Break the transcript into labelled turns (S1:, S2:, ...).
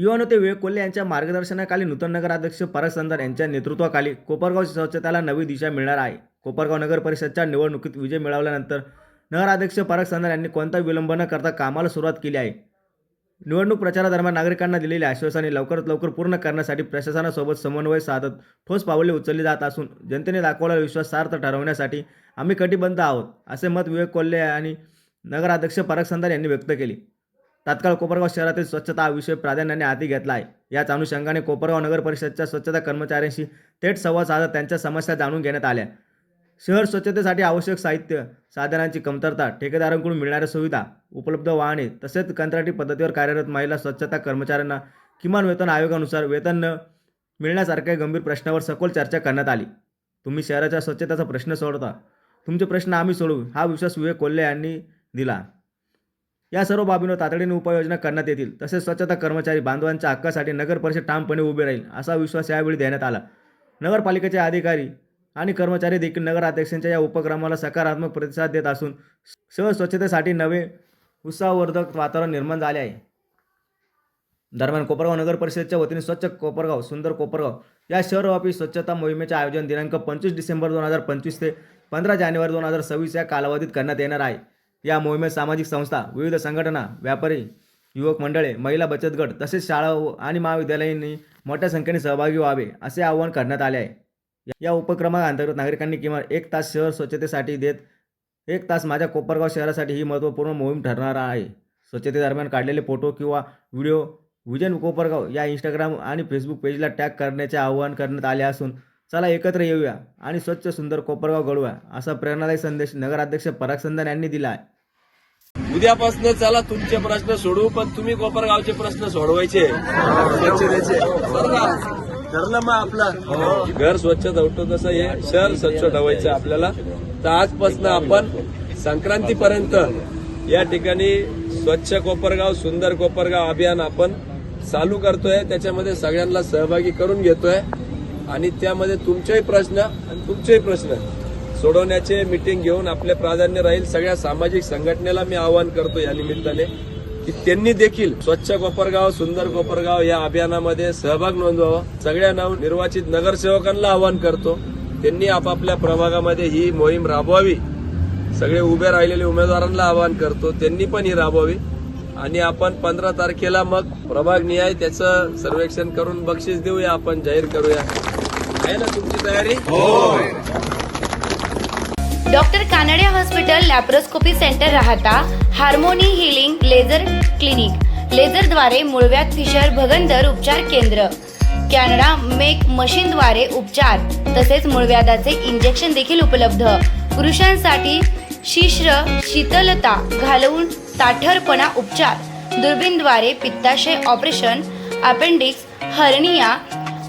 S1: युवानो ते विवेक कोल्हे यांच्या मार्गदर्शनाखाली नूतन नगराध्यक्ष पारस संदार यांच्या नेतृत्वाखाली कोपरगाव स्वच्छतेला नवी दिशा मिळणार आहे. कोपरगाव नगर परिषदच्या निवडणुकीत विजय मिळवल्यानंतर नगराध्यक्ष पारस संदार यांनी कोणता विलंब न करता कामाला सुरुवात केली आहे? निवडणूक प्रचारादरम्यान नागरिकांना दिलेली आश्वासने लवकरात लवकर पूर्ण करण्यासाठी प्रशासनासोबत समन्वय साधत ठोस पावले उचलली जात असून जनतेने दाखवलेला विश्वास सार्थ ठरवण्यासाठी आम्ही कटिबद्ध आहोत असे मत विवेक कोल्हे आणि नगराध्यक्ष पारक संदार यांनी व्यक्त केली. तात्काळ कोपरगाव शहरातील स्वच्छता हा विषय प्राधान्याने हाती घेतला आहे याच अनुषंगाने कोपरगाव नगर परिषदच्या स्वच्छता कर्मचाऱ्यांशी थेट संवाद साधत त्यांच्या समस्या जाणून घेण्यात आल्या. शहर स्वच्छतेसाठी आवश्यक साहित्य साधनांची कमतरता ठेकेदारांकडून मिळणाऱ्या सुविधा उपलब्ध वाहने तसेच कंत्राटी पद्धतीवर कार्यरत महिला स्वच्छता कर्मचाऱ्यांना किमान वेतन आयोगानुसार वेतन न मिळण्यासारख्या गंभीर प्रश्नावर सखोल चर्चा करण्यात आली. तुम्ही शहराच्या स्वच्छतेचा प्रश्न सोडता तुमचे प्रश्न आम्ही सोडवू हा विश्वास विवेक कोल्हे यांनी दिला. या सर्व बाबींवर तातडीने उपाययोजना करण्यात येतील. तसेच स्वच्छता कर्मचारी बांधवांच्या हक्कासाठी नगर परिषद ठामपणे उभे राहील असा विश्वास यावेळी देण्यात आला. नगरपालिकेचे अधिकारी आणि कर्मचारी देखील नगराध्यक्षांच्या या उपक्रमाला सकारात्मक प्रतिसाद देत असून सहज स्वच्छतेसाठी नवे उत्साहवर्धक वातावरण निर्माण झाले आहे. दरम्यान कोपरगाव नगर परिषदेच्या वतीने स्वच्छ कोपरगाव सुंदर कोपरगाव या शहरव्यापी स्वच्छता मोहिमेचे आयोजन दिनांक पंचवीस डिसेंबर दोन हजार पंचवीस ते पंधरा जानेवारी दोन हजार सव्वीस या कालावधीत करण्यात येणार आहे. या मोहिमेत सामाजिक संस्था विविध संघटना व्यापारी युवक मंडळे महिला बचत गट तसेच शाळा आणि महाविद्यालयांनी मोठ्या संख्येने सहभागी व्हावे असे आवाहन करण्यात आले आहे. या- या उपक्रमाअंतर्गत नागरिकांनी किमान एक तास शहर स्वच्छतेसाठी देत एक तास माझ्या कोपरगाव शहरासाठी ही महत्त्वपूर्ण मोहीम ठरणार आहे. स्वच्छतेदरम्यान काढलेले फोटो किंवा व्हिडिओ विजन कोपरगाव या इंस्टाग्राम आणि फेसबुक पेजला टॅग करण्याचे आवाहन करण्यात आले असून चला एकत्र येऊया आणि स्वच्छ सुंदर कोपरगाव घडूया असा प्रेरणादायी संदेश नगराध्यक्ष पराग संधान यांनी दिला आहे
S2: उद्यापासून चला तुमचे प्रश्न सोडवू पण तुम्ही कोपरगावचे प्रश्न सोडवायचे? ठरलं मग आपलं. घर स्वच्छ ठेवतो तसं हे? शहर स्वच्छ ठेवायचं आपल्याला. तर आजपासून आपण संक्रांतीपर्यंत या ठिकाणी स्वच्छ कोपरगाव सुंदर कोपरगाव अभियान आपण चालू करतोय. त्याच्यामध्ये सगळ्यांना सहभागी करून घेतोय. आणि त्यामध्ये तुमचेही प्रश्न आणि तुमचेही प्रश्न सोडवण्याचे मिटिंग घेऊन आपले प्राधान्य राहील. सगळ्या सामाजिक संघटनेला मी आवाहन करतो या निमित्ताने की त्यांनी देखील स्वच्छ कोपरगाव सुंदर कोपरगाव या अभियानामध्ये सहभाग नोंदवावा. सगळ्या नाव निर्वाचित नगरसेवकांना आवाहन करतो. त्यांनी आपापल्या प्रभागामध्ये ही मोहीम राबवावी. सगळे उभे राहिलेले उमेदवारांना आवाहन करतो. त्यांनी पण ही राबवावी. आणि आपण पंधरा तारखेला मग प्रभाग निहाय त्याचं सर्वेक्षण करून बक्षीस देऊया. आपण जाहीर करूया. आहे ना तुमची तयारी?
S3: Doctor Kanade hospital laparoscopy center Rahata harmony healing laser clinic. लेझरद्वारे मुळव्यात फिशर भगंदर उपचार केंद्र. कॅनडा मेक मशीनद्वारे उपचार तसेच मुळव्याधाचे इंजेक्शन देखील उपलब्ध. पुरुषांसाठी शिश्र शीतलता घालवून ताठरपणा उपचार. दुर्बीनद्वारे पित्ताशय ऑपरेशन अपेंडिक्स हर्निया